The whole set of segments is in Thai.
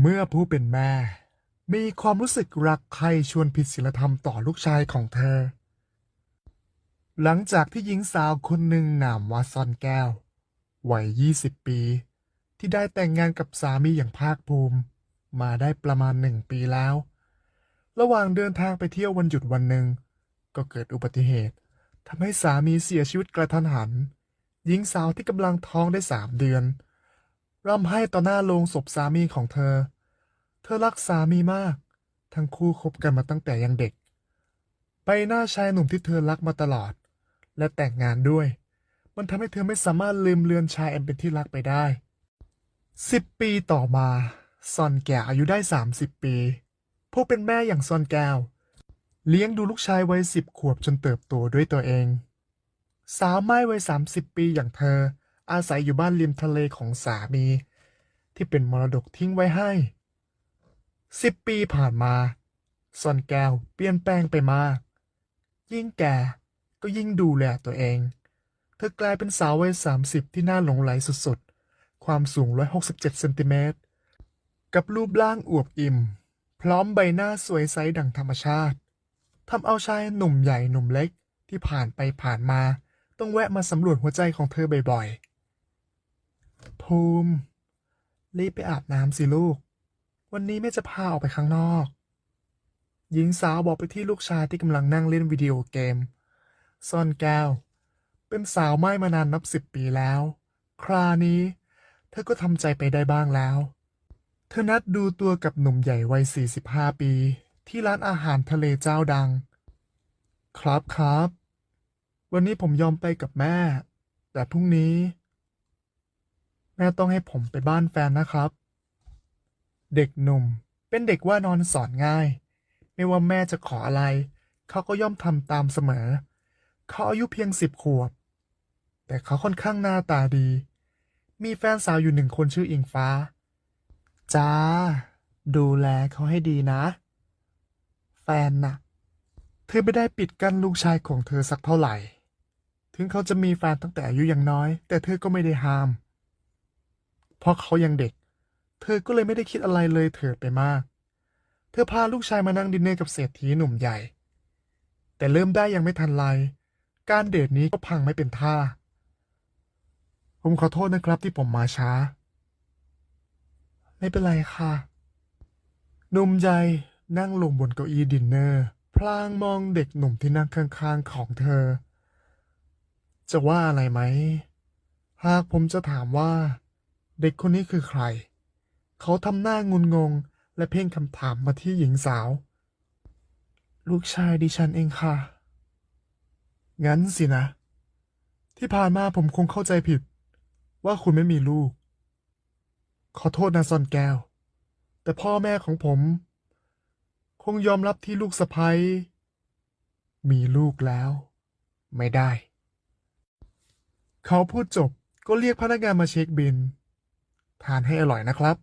เมื่อผู้เป็นแม่ มีความรู้สึกรักใครชวนผิดศีลธรรมต่อลูกชายของเธอ หลังจากที่หญิงสาวคนหนึ่งนามว่าซอนแก้ว วัย 20 ปี ที่ได้แต่งงานกับสามีอย่างภาคภูมิ มาได้ประมาณหนึ่งปีแล้ว ระหว่างเดินทางไปเที่ยววันหยุดวันหนึ่ง ก็เกิดอุบัติเหตุทำให้สามีเสียชีวิตกระทันหัน หญิงสาวที่กำลังท้องได้สามเดือน ร่ำไห้ต่อหน้าโลงศพสามีของเธอ เธอรักสามีมาก ทั้งคู่คบกันมาตั้งแต่ยังเด็กไปหน้าชายหนุ่มที่เธอรักมาตลอด และแต่งงานด้วย มันทำให้เธอไม่สามารถลืมเลือนชายอันเป็นที่รักไปได้สิบปีต่อมาซอนแก่อายุได้สามสิบปี ผู้เป็นแม่อย่างซอนแก้ว เลี้ยงดูลูกชายวัยสิบขวบจนเติบโตด้วยตัวเอง สาวไม้วัยสามสิบปีอย่างเธอ อาศัยอยู่บ้านริมทะเลของสามี ที่เป็นมรดกทิ้งไว้ให้สิบปีผ่านมาซอนแก้วเปลี่ยนแปลงไปมาก ยิ่งแก่ก็ยิ่งดูแลตัวเอง เธอกลายเป็นสาววัยสามสิบที่น่าหลงไหลสุดๆ ความสูง 167เซนติเมตร กับรูปร่างอวบอิ่ม พร้อมใบหน้าสวยใสดั่งธรรมชาติ ทำเอาชายหนุ่มใหญ่หนุ่มเล็กที่ผ่านไปผ่านมา ต้องแวะมาสำรวจหัวใจของเธอบ่อยๆ ภูมิ รีบไปอาบน้ำสิลูก วันนี้แม่จะพาออกไปข้างนอก หญิงสาวบอกไปที่ลูกชายที่กำลังนั่งเล่นวิดีโอเกม ซ่อนแก้ว เป็นสาวไม้มานานนับสิบปีแล้ว ครานี้ เธอก็ทำใจไปได้บ้างแล้ว เธอนัดดูตัวกับหนุ่มใหญ่วัย 45 ปี ที่ร้านอาหารทะเลเจ้าดัง ครับครับ วันนี้ผมยอมไปกับแม่ แต่พรุ่งนี้ ม่ต้องให้ผมไปบ้านแฟนนะครับ เด็กหนุ่ม เป็นเด็กว่านอนสอนง่าย ไม่ว่าแม่จะขออะไร เขาก็ย่อมทำตามเสมอ เขาอายุเพียงสิบขวบ แต่เขาค่อนข้างหน้าตาดี มีแฟนสาวอยู่หนึ่งคนชื่ออิงฟ้า จ้า ดูแลเขาให้ดีนะ แฟนน่ะ เธอไม่ได้ปิดกั้นลูกชายของเธอสักเท่าไหร่ ถึงเขาจะมีแฟนตั้งแต่อายุยังน้อย แต่เธอก็ไม่ได้ห้าม เพราะเขายังเด็ก เธอก็เลยไม่ได้คิดอะไรเลยเถิดไปมาก เธอพาลูกชายมานั่งดินเนอร์กับเศรษฐีหนุ่มใหญ่ แต่เริ่มได้ยังไม่ทันไร การเดทนี้ก็พังไม่เป็นท่า ผมขอโทษนะครับที่ผมมาช้า ไม่เป็นไรค่ะ หนุ่มใหญ่นั่งลงบนเก้าอี้ดินเนอร์ พลางมองเด็กหนุ่มที่นั่งข้างๆของเธอ จะว่าอะไรไหม หากผมจะถามว่า เด็กคนนี้คือใคร เขาทำหน้างุนงง และเพ่งคำถามมาที่หญิงสาว ลูกชายดิฉันเองค่ะ งั้นสินะ ที่ผ่านมาผมคงเข้าใจผิด ว่าคุณไม่มีลูก ขอโทษนะซอนแก้ว แต่พ่อแม่ของผม คงยอมรับที่ลูกสะใภ้มีลูกแล้ว ไม่ได้ เขาพูดจบก็เรียกพนักงานมาเช็คบิน ทานให้อร่อยนะครับ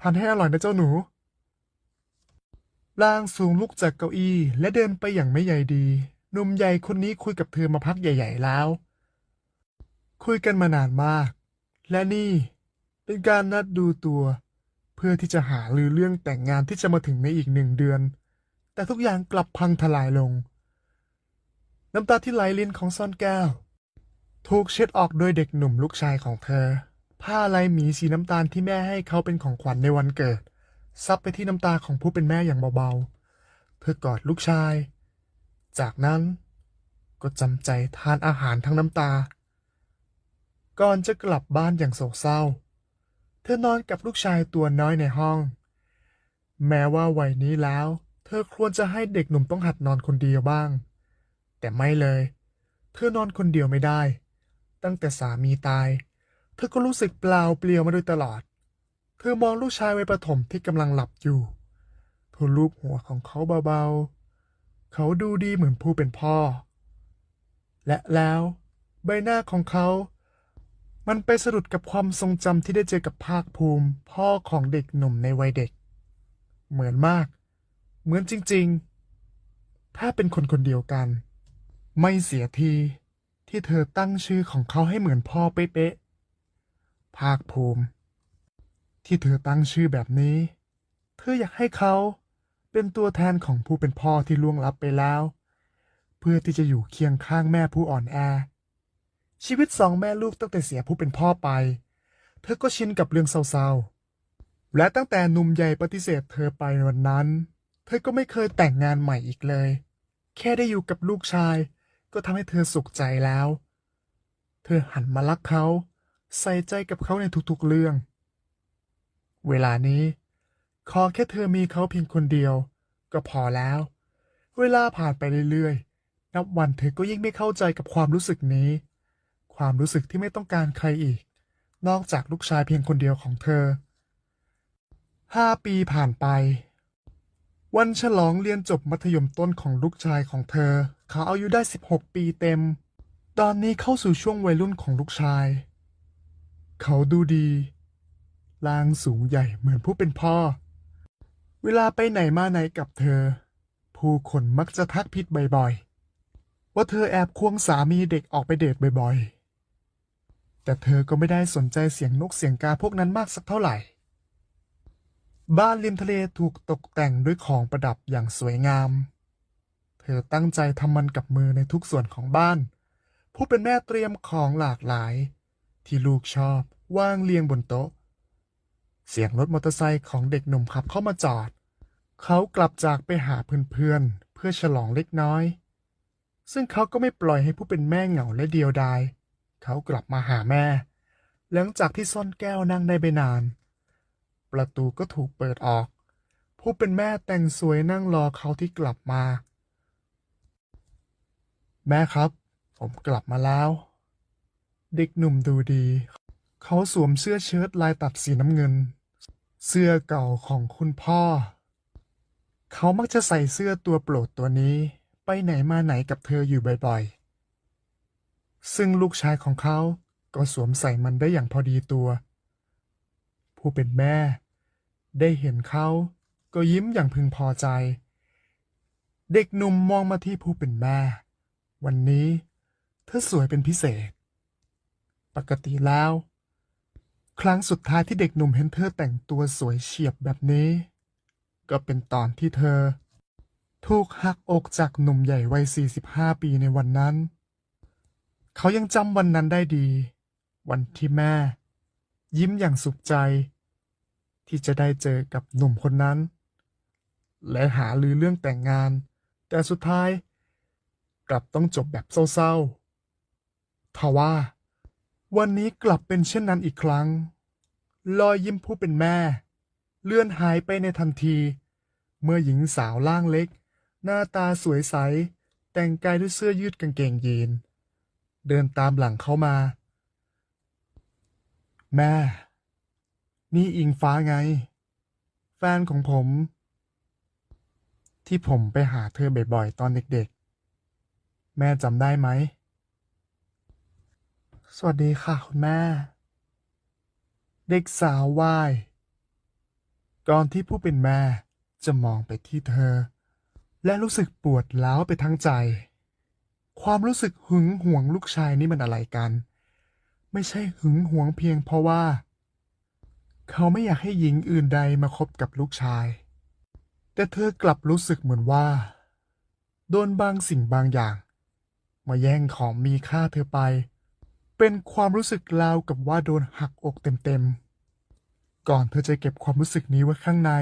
ทานให้อร่อยนะเจ้าหนูร่างสูงลุกจากเก้าอี้และเดินไปอย่างไม่ใหญ่ดี หนุ่มใหญ่คนนี้คุยกับเธอมาพักใหญ่ ๆ แล้ว คุยกันมานานมาก และนี่เป็นการนัดดูตัว เพื่อที่จะหาลือเรื่องแต่งงานที่จะมาถึงในอีกหนึ่งเดือน แต่ทุกอย่างกลับพังทลายลง น้ำตาที่ไหลลิ้นของซ่อนแก้ว ถูกเช็ดออกโดยเด็กหนุ่มลูกชายของเธอ ผ้าลายหมีสีน้ำตาลที่แม่ให้เขาเป็นของขวัญในวันเกิด ซับไปที่น้ำตาของผู้เป็นแม่อย่างเบาๆ เพื่อกอดลูกชาย จากนั้นก็จำใจทานอาหารทั้งน้ำตา ก่อนจะกลับบ้านอย่างโศกเศร้า เธอนอนกับลูกชายตัวน้อยในห้อง แม้ว่าวัยนี้แล้ว เธอควรจะให้เด็กหนุ่มต้องหัดนอนคนเดียวบ้าง แต่ไม่เลย เธอนอนคนเดียวไม่ได้ ตั้งแต่สามีตาย เธอก็รู้สึกเปล่าเปลี่ยวมาโดยตลอด เธอมองลูกชายวัยประถมที่กำลังหลับอยู่ เธอลูบหัวของเขาเบาๆ เขาดูดีเหมือนผู้เป็นพ่อ และแล้วใบหน้าของเขา มันไปสะดุดกับความทรงจำที่ได้เจอกับภาคภูมิ พ่อของเด็กหนุ่มในวัยเด็ก เหมือนมาก เหมือนจริงๆ ถ้าเป็นคนคนเดียวกัน ไม่เสียทีที่เธอตั้งชื่อของเขาให้เหมือนพ่อเป๊ะๆ ภาคภูมิ ที่เธอตั้งชื่อแบบนี้ เธออยากให้เขาเป็นตัวแทนของผู้เป็นพ่อที่ล่วงลับไปแล้ว เพื่อที่จะอยู่เคียงข้างแม่ผู้อ่อนแอ ชีวิตสองแม่ลูกตั้งแต่เสียผู้เป็นพ่อไป เธอก็ชินกับเรื่องเศร้าๆ และตั้งแต่หนุ่มใหญ่ปฏิเสธเธอไปวันนั้น เธอก็ไม่เคยแต่งงานใหม่อีกเลย แค่ได้อยู่กับลูกชาย ก็ทำให้เธอสุขใจแล้ว เธอหันมารักเขา ใส่ใจกับเขาในทุกๆเรื่อง เวลานี้ ขอแค่เธอมีเขาเพียงคนเดียว ก็พอแล้ว เวลาผ่านไปเรื่อยๆ นับวันเธอก็ยิ่งไม่เข้าใจกับความรู้สึกนี้ ความรู้สึกที่ไม่ต้องการใครอีก นอกจากลูกชายเพียงคนเดียวของเธอ ห้าปีผ่านไป วันฉลองเรียนจบมัธยมต้นของลูกชายของเธอ เขาอายุได้ 16 ปีเต็ม ตอนนี้เข้าสู่ช่วงวัยรุ่นของลูกชาย เขาดูดีร่างสูงใหญ่เหมือนผู้เป็นพ่อ เวลาไปไหนมาไหนกับเธอ ผู้คนมักจะทักผิดบ่อยๆ ว่าเธอแอบควงสามีเด็กออกไปเดทบ่อยๆ แต่เธอก็ไม่ได้สนใจเสียงนกเสียงกาพวกนั้นมากสักเท่าไหร่ บ้านริมทะเลถูกตกแต่งด้วยของประดับอย่างสวยงาม เธอตั้งใจทำมันกับมือในทุกส่วนของบ้าน ผู้เป็นแม่เตรียมของหลากหลาย ที่ลูกชอบวางเรียงบนโต๊ะ เสียงรถมอเตอร์ไซค์ของเด็กหนุ่มขับเข้ามาจอด เขากลับจากไปหาเพื่อนๆเพื่อฉลองเล็กน้อย ซึ่งเขาก็ไม่ปล่อยให้ผู้เป็นแม่เหงาและเดียวดาย เขากลับมาหาแม่ หลังจากที่ซ่อนแก้วนั่งได้ไม่นาน ประตูก็ถูกเปิดออก ผู้เป็นแม่แต่งสวยนั่งรอเขาที่กลับมา แม่ครับ ผมกลับมาแล้ว เด็กหนุ่มดูดี เขาสวมเสื้อเชิ้ตลายตัดสีน้ำเงิน เสื้อเก่าของคุณพ่อ เขามักจะใส่เสื้อตัวโปรดตัวนี้ ไปไหนมาไหนกับเธออยู่บ่อยๆ ซึ่งลูกชายของเขาก็สวมใส่มันได้อย่างพอดีตัว ผู้เป็นแม่ ได้เห็นเขาก็ยิ้มอย่างพึงพอใจ เด็กหนุ่มมองมาที่ผู้เป็นแม่ วันนี้เธอสวยเป็นพิเศษ ปกติแล้ว ครั้งสุดท้ายที่เด็กหนุ่มเห็นเธอแต่งตัวสวยเฉียบแบบนี้ ก็เป็นตอนที่เธอ ถูกหักอกจากหนุ่มใหญ่วัย 45 ปีในวันนั้น เขายังจำวันนั้นได้ดี วันที่แม่ ยิ้มอย่างสุขใจ ที่จะได้เจอกับหนุ่มคนนั้น และหาลือเรื่องแต่งงาน แต่สุดท้าย กลับต้องจบแบบเศร้าๆทว่า วันนี้กลับเป็นเช่นนั้นอีกครั้ง รอยยิ้มผู้เป็นแม่ เลื่อนหายไปในทันที เมื่อหญิงสาวร่างเล็ก หน้าตาสวยใส แต่งกายด้วยเสื้อยืดกางเกงยีน เดินตามหลังเข้ามา แม่ นี่อิงฟ้าไง แฟนของผม ที่ผมไปหาเธอบ่อยๆตอนเด็กๆ แม่จำได้ไหม สวัสดีค่ะคุณแม่ เด็กสาวว่าย ก่อนที่ผู้เป็นแม่จะมองไปที่เธอ และรู้สึกปวดร้าวไปทั้งใจ ความรู้สึกหึงหวงลูกชายนี่มันอะไรกัน ไม่ใช่หึงหวงเพียงเพราะว่า เขาไม่อยากให้หญิงอื่นใดมาคบกับลูกชาย แต่เธอกลับรู้สึกเหมือนว่า โดนบางสิ่งบางอย่าง มาแย่งของมีค่าเธอไป เป็นความรู้สึกราวกับว่าโดนหักอกเต็มๆ ก่อนเธอจะเก็บความรู้สึกนี้ไว้ข้างใน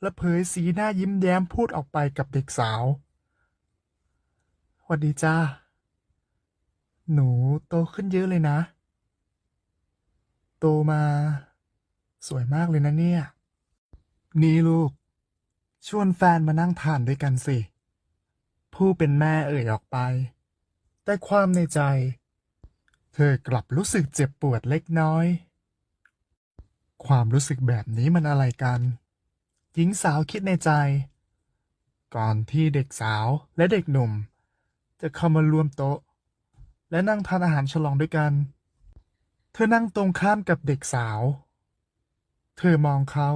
และเผยสีหน้ายิ้มแย้มพูดออกไปกับเด็กสาวสวัสดีจ้า หนูโตขึ้นเยอะเลยนะ โตมา สวยมากเลยนะเนี่ย นี่ลูก ชวนแฟนมานั่งทานด้วยกันสิ ผู้เป็นแม่เอ่ยออกไป แต่ความในใจ เธอกลับรู้สึกเจ็บปวดเล็กน้อย ความรู้สึกแบบนี้มันอะไรกัน หญิงสาวคิดในใจ ก่อนที่เด็กสาวและเด็กหนุ่ม จะเข้ามารวมโต๊ะ และนั่งทานอาหารฉลองด้วยกัน เธอนั่งตรงข้ามกับเด็กสาว เธอมองเขา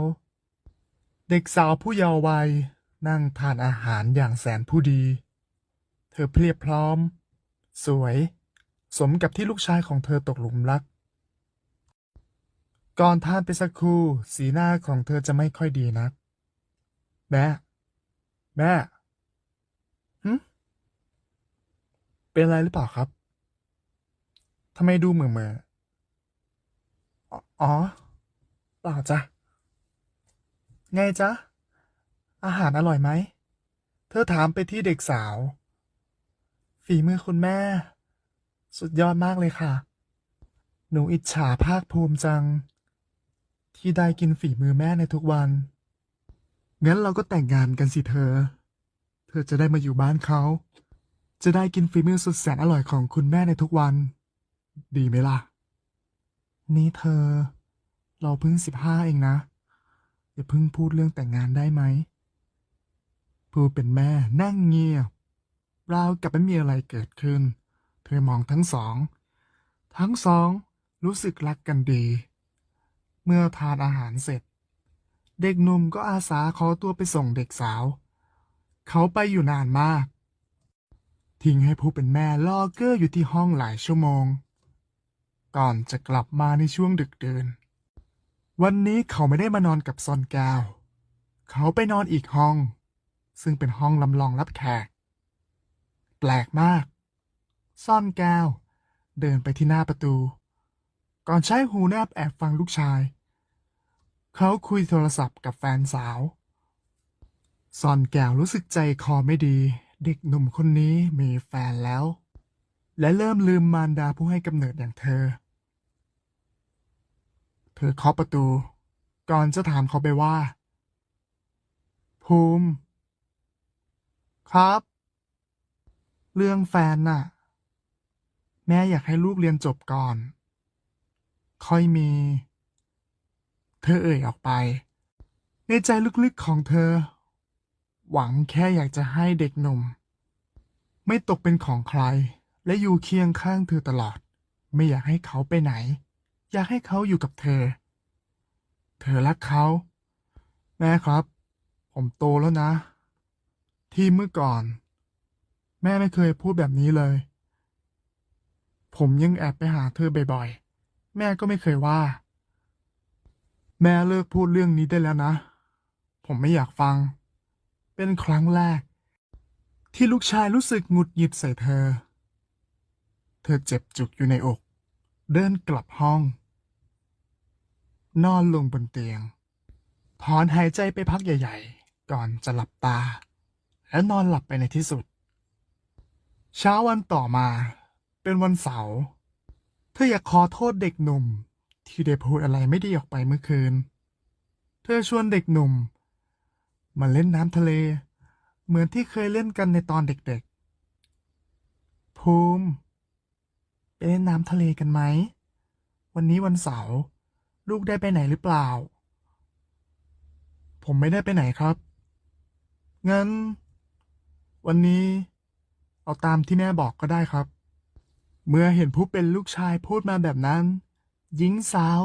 เด็กสาวผู้เยาว์วัยนั่งทานอาหารอย่างแสนผู้ดี เธอเพรียบพร้อม สวย สมกับที่ลูกชายของเธอตกหลุมรัก ก่อนทานไปสักครู่สีหน้าของเธอจะไม่ค่อยดีนัก แม่ แม่หึเป็นอะไรหรือเปล่าครับทำไมดูเหม่อเมอๆอ๋ออ๋อ เปล่าจ้ะ ไงจ๊ะ อาหารอร่อยไหม เธอถามไปที่เด็กสาว ฝีมือคุณแม่ สุดยอดมากเลยค่ะ หนูอิจฉาภาคภูมิจัง ที่ได้กินฝีมือแม่ในทุกวัน งั้นเราก็แต่งงานกันสิเธอ เธอจะได้มาอยู่บ้านเขา จะได้กินฝีมือสุดแสนอร่อยของคุณแม่ในทุกวัน ดีไหมล่ะ นี่เธอ เราเพิ่งสิบห้าเองนะ อย่าเพิ่งพูดเรื่องแต่งงานได้ไหมผู้เป็นแม่นั่งเงียบราวกับไม่มีอะไรเกิดขึ้น เธอมองทั้งสอง ทั้งสองรู้สึกรักกันดี เมื่อทานอาหารเสร็จ เด็กหนุ่มก็อาสาขอตัวไปส่งเด็กสาว เขาไปอยู่นานมาก ทิ้งให้ผู้เป็นแม่ล่อเก้ออยู่ที่ห้องหลายชั่วโมง ก่อนจะกลับมาในช่วงดึกเดิน วันนี้เขาไม่ได้มานอนกับซอนแก้ว เขาไปนอนอีกห้อง ซึ่งเป็นห้องลำลองรับแขก แปลกมาก ซ่อนแก้ว เดินไปที่หน้าประตู ก่อนใช้หูแนบแอบฟังลูกชาย เขาคุยโทรศัพท์กับแฟนสาวซ่อนแก้วรู้สึกใจคอไม่ดี เด็กหนุ่มคนนี้มีแฟนแล้ว และเริ่มลืมมารดาผู้ให้กำเนิดอย่างเธอ เธอเคาะประตู ก่อนจะถามเขาไปว่า ภูมิ ครับ เรื่องแฟนน่ะ แม่อยากให้ลูกเรียนจบก่อน ค่อยมี เธอเอ่ยออกไป ในใจลึกๆของเธอ หวังแค่อยากจะให้เด็กหนุ่ม ไม่ตกเป็นของใคร และอยู่เคียงข้างเธอตลอด ไม่อยากให้เขาไปไหน อยากให้เขาอยู่กับเธอ เธอรักเขา แม่ครับ ผมโตแล้วนะ ที่เมื่อก่อน แม่ไม่เคยพูดแบบนี้เลย ผมยังแอบไปหาเธอบ่อยๆ แม่ก็ไม่เคยว่า แม่เลิกพูดเรื่องนี้ได้แล้วนะ ผมไม่อยากฟัง เป็นครั้งแรก ที่ลูกชายรู้สึกหงุดหงิดใส่เธอ เธอเจ็บจุกอยู่ในอก เดินกลับห้อง นอนลงบนเตียง ถอนหายใจไปพักใหญ่ ๆ ก่อนจะหลับตา และนอนหลับไปในที่สุด เช้าวันต่อมา เป็นวันเสาร์ เธออยากขอโทษเด็กหนุ่ม ที่ได้พูดอะไรไม่ดีออกไปเมื่อคืน เธอชวนเด็กหนุ่ม มาเล่นน้ำทะเล เหมือนที่เคยเล่นกันในตอนเด็กๆ ภูมิไปเล่นน้ำทะเลกันไหม วันนี้วันเสาร์ลูกได้ไปไหนหรือเปล่า ผมไม่ได้ไปไหนครับ งั้น วันนี้ เอาตามที่แม่บอกก็ได้ครับ เมื่อเห็นผู้เป็นลูกชายพูดมาแบบนั้น หญิงสาว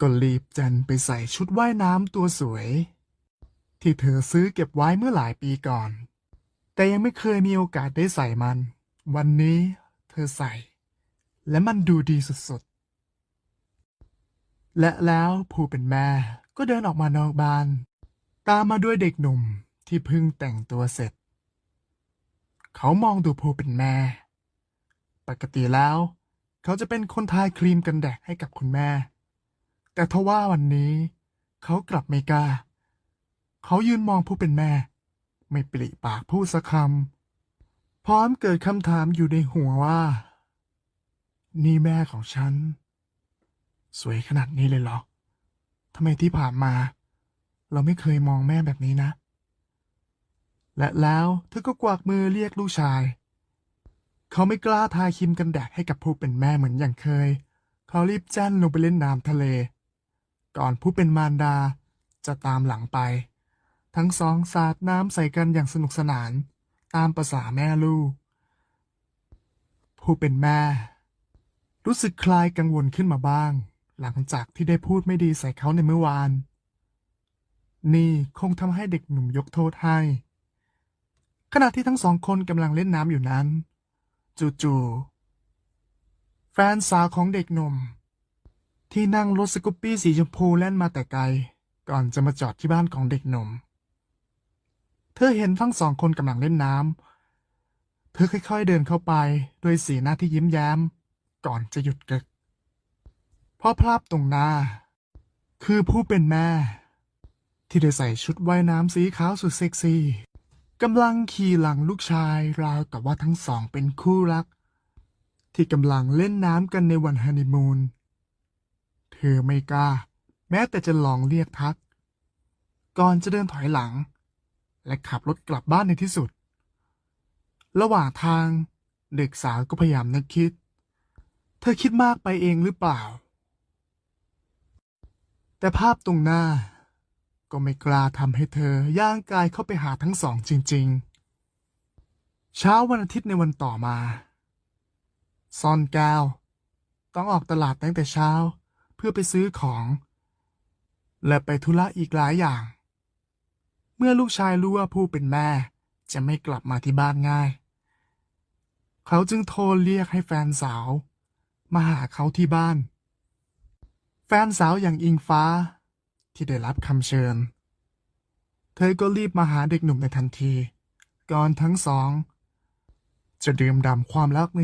ก็รีบจันไปใส่ชุดว่ายน้ำตัวสวย ที่เธอซื้อเก็บไว้เมื่อหลายปีก่อน แต่ยังไม่เคยมีโอกาสได้ใส่มัน วันนี้เธอใส่ และมันดูดีสุดๆ และแล้วผู้เป็นแม่ก็เดินออกมานอกบ้าน ตามมาด้วยเด็กหนุ่มที่เพิ่งแต่งตัวเสร็จ เขามองดูผู้เป็นแม่ ปกติแล้ว เขาจะเป็นคนทายครีมกันแดดให้กับคุณแม่ แต่ทว่าวันนี้ เขากลับไม่กล้า เขายืนมองผู้เป็นแม่ ไม่ปริปากพูดสักคำพร้อมเกิดคำถามอยู่ในหัวว่า นี่แม่ของฉัน สวยขนาดนี้เลยเหรอทำไมที่ผ่านมา เราไม่เคยมองแม่แบบนี้นะ และแล้วเธอก็กวักมือเรียกลูกชาย เขาไม่กล้าทาครีมกันแดดให้กับผู้เป็นแม่เหมือนอย่างเคย เขารีบแจ้นลงไปเล่นน้ำทะเล ก่อนผู้เป็นมารดาจะตามหลังไป ทั้งสองสาดน้ำใส่กันอย่างสนุกสนาน ตามประษาแม่ลูก ผู้เป็นแม่ รู้สึกคลายกังวลขึ้นมาบ้าง หลังจากที่ได้พูดไม่ดีใส่เขาในเมื่อวาน นี่คงทำให้เด็กหนุ่มยกโทษให้ ขณะที่ทั้งสองคนกำลังเล่นน้ำอยู่นั้น จู่ๆ แฟนสาวของเด็กหนุ่ม ที่นั่งรถสกูปปี้สีชมพูแล่นมาแต่ไกล ก่อนจะมาจอดที่บ้านของเด็กหนุ่ม เธอเห็นทั้งสองคนกำลังเล่นน้ำ เธอค่อยๆเดินเข้าไปด้วยสีหน้าที่ยิ้มแย้ม ก่อนจะหยุดกึก เพราะภาพตรงหน้า คือผู้เป็นแม่ ที่ได้ใส่ชุดว่ายน้ำสีขาวสุดเซ็กซี่ กำลังขี่หลังลูกชายราวกับว่าทั้งสองเป็นคู่รัก ที่กำลังเล่นน้ำกันในวันฮันนีมูน เธอไม่กล้า แม้แต่จะลองเรียกทัก ก่อนจะเดินถอยหลัง และขับรถกลับบ้านในที่สุด ระหว่างทางเด็กสาวก็พยายามนึกคิด เธอคิดมากไปเองหรือเปล่า แต่ภาพตรงหน้า ก็ไม่กล้าทำให้เธอย่างกายเข้าไปหาทั้งสองจริง ๆ เช้าวันอาทิตย์ในวันต่อมา ซอนแก้ว ต้องออกตลาดตั้งแต่เช้าเพื่อไปซื้อของ และไปธุระอีกหลายอย่าง เมื่อลูกชายรู้ว่าผู้เป็นแม่จะไม่กลับมาที่บ้านง่าย เขาจึงโทรเรียกให้แฟนสาว มาหาเขาที่บ้าน แฟนสาวอย่างอิงฟ้า ที่ได้รับคำเชิญ เธอก็รีบมาหาเด็กหนุ่มในทันที ก่อนทั้งสอง จะดื่มด่ำความรักใน